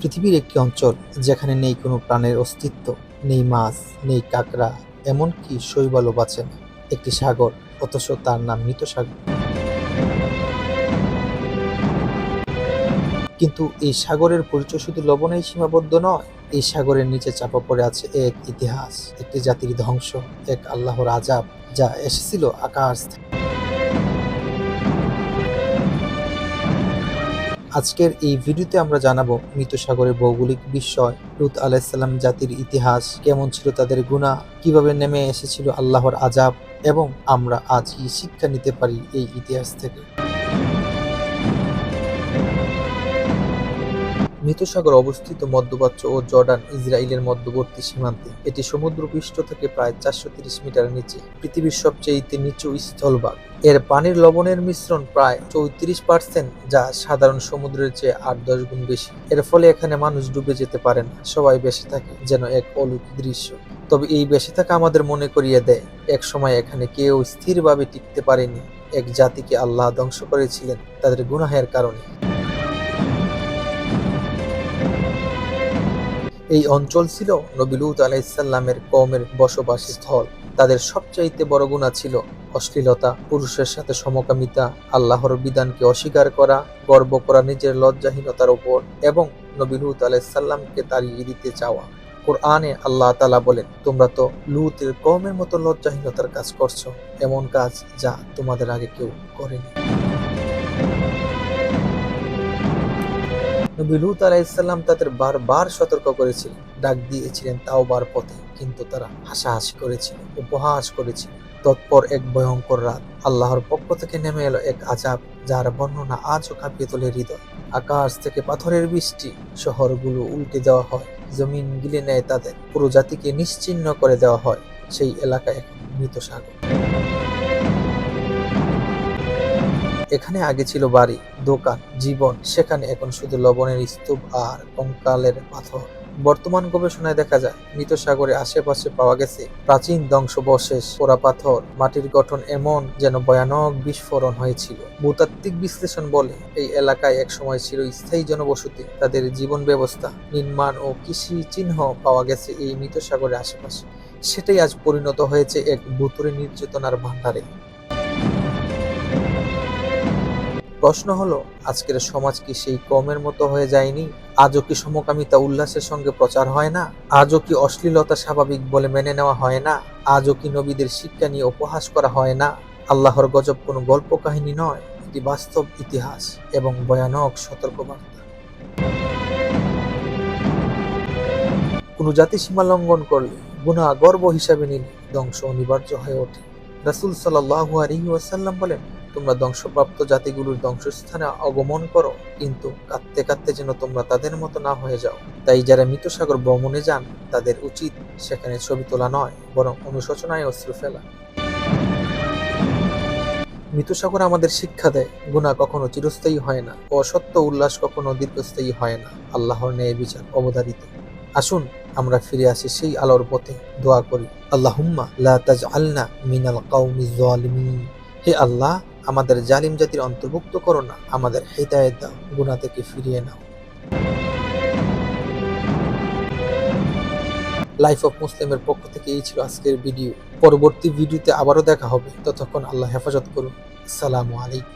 পৃথিবীর একটি অঞ্চল যেখানে নেই কোনো প্রাণের অস্তিত্ব, নেই মাছ, নেই কাঁকড়া, এমনকি শৈবালও বাঁচে না একটি সাগর, অথচ তার নাম মৃত সাগর কিন্তু এই সাগরের পরিচয় শুধু লবণেই সীমাবদ্ধ নয়, এই সাগরের নিচে চাপা পড়ে আছে এক ইতিহাস, একটি জাতির ধ্বংস, এক আল্লাহর আজাব যা এসেছিল আকাশ থেকে। আজকের এই ভিডিওতে আমরা জানাব মৃত সাগরের ভৌগোলিক বিস্ময়, লুত আলাইসাল্লাম জাতির ইতিহাস, কেমন ছিল তাদের গুণা কীভাবে নেমে এসেছিল আল্লাহর আজাব এবং আমরা আজ কি শিক্ষা নিতে পারি এই ইতিহাস থেকে। মৃত সাগর অবস্থিত মধ্যপ্রাচ্য ও জর্ডান ইসরায়েলের মধ্যবর্তী সীমান্তে। এটি সমুদ্রপৃষ্ঠ থেকে প্রায় চারশো মিটার নিচে। পৃথিবীর সবচেয়ে নিচু স্থলভাগ। এর পানির লবণের মিশ্রণ প্রায় চৌত্রিশ পার্সেন্ট যা সাধারণ সমুদ্রের চেয়ে আট দশ গুণ বেশি। এর ফলে এখানে মানুষ ডুবে যেতে পারে না, সবাই বেঁচে থাকে, যেন এক অলৌকিক দৃশ্য। তবে এই বেঁচে থাকা আমাদের মনে করিয়ে দেয়, এক সময় এখানে কেউ স্থিরভাবে টিকতে পারেনি। এক জাতিকে আল্লাহ ধ্বংস করেছিলেন তাদের গুনাহের কারণে। এই অঞ্চল ছিল নবিলুত আলাইসাল্লামের কমের বসবাস স্থল তাদের সবচাইতে বড় গুণা ছিল অশ্লীলতা, পুরুষের সাথে সমকামিতা, আল্লাহর বিধানকে অস্বীকার করা, গর্ব করা, নিজের লজ্জাহীনতার ওপর এবং নবিলুত আলাইসাল্লামকে তাড়িয়ে দিতে চাওয়া। কোরআনে আল্লাহ তালা বলেন, তোমরা তো লুতের কমের মতো লজ্জাহীনতার কাজ করছ। এমন কাজ যা তোমাদের আগে কেউ করেনি। নবী লুত আলাইসাল্লাম তাদের বারবার সতর্ক করেছিলেন, ডাক দিয়েছিলেন তাও বার পথে, কিন্তু তারা হাসাহাসি করেছিল, উপহাস করেছিল। তৎপর এক ভয়ঙ্কর রাত আল্লাহর পক্ষ থেকে নেমে এলো এক আজাব, যার বর্ণনা আজও কাঁপিয়ে তোলে হৃদয়। আকাশ থেকে পাথরের বৃষ্টি, শহরগুলো উল্টে দেওয়া হয়, জমিন গিলে নেয় তাদের পুরো জাতিকে নিশ্চিহ্ন করে দেওয়া হয়, সেই এলাকায় মৃত সাগর। এখানে আগে ছিল বাড়ি, দোকান, জীবন, সেখানে এখন শুধু লবণের স্তূপ আর কঙ্কালের পাথর। বর্তমান গবেষণায় দেখা যায় মৃত সাগরে আশেপাশে পাওয়া গেছে প্রাচীন ধ্বংসবশেষ পোড়া পাথর। মাটির গঠন এমন যেন ভয়ানক বিস্ফোরণ হয়েছিল। ভূতাত্ত্বিক বিশ্লেষণ বলে, এই এলাকায় একসময় ছিল স্থায়ী জনবসতি। তাদের জীবন ব্যবস্থা, নির্মাণ ও কৃষি চিহ্ন পাওয়া গেছে এই মৃত সাগরের আশেপাশে। সেটাই আজ পরিণত হয়েছে এক ভুতুরে নির্যাতনার ভাণ্ডারে। প্রশ্ন হলো, আজকের সমাজ কি সেই কমের মতো হয়ে যায়নি? আজও কি সমকামিতা উল্লাসের সঙ্গে প্রচার হয় না? আজও কি অশ্লীলতা স্বাভাবিক বলে মেনে নেওয়া হয় না? আজও কি নবীদের শিক্ষা নিয়ে উপহাস করা হয় না? আল্লাহর গজব কোনো গল্প কাহিনী নয়, এটি বাস্তব ইতিহাস এবং ভয়ানক সতর্কবার্তা। কোনো জাতি সীমা লঙ্ঘন করলে, গুণা গর্ব হিসাবে নিলে ধ্বংস অনিবার্য হয়ে ওঠে। রাসুল সাল্লাহু আলহি ওয়াসাল্লাম বলেন তোমরা ধ্বংসপ্রাপ্ত জাতিগুলোর ধ্বংসস্থানে আগমন করো, কিন্তু কাঁদতে কাঁদতে যেন তোমরা তাদের মতো না হয়ে যাও। তাই যারা মৃত সাগর ভ্রমণে যান, তাদের উচিত সেখানে ছবি তোলা নয়, বরং অনুশোচনায় অশ্রু ফেলা। মৃতসাগর আমাদের শিক্ষা দেয় গুণা কখনো চিরস্থায়ী হয় না, অসত্য উল্লাস কখনো দীর্ঘস্থায়ী হয় না, আল্লাহর ন্যায় বিচার অবধারিত। আসুন, আমরা ফিরে আসি সেই আলোর পথে, দোয়া করি তাজআলনা মিনাল হে আল্লাহ আমাদের জালিম জাতির অন্তর্ভুক্ত করো না। আমাদের হেদায়েত দাও গুণা থেকে ফিরিয়ে নাও। লাইফ অফ মুসলিমের পক্ষ থেকে এই ছিল আজকের ভিডিও পরবর্তী ভিডিওতে আবারও দেখা হবে। ততক্ষণ আল্লাহ হেফাজত করুন। আসসালামু আলাইকুম।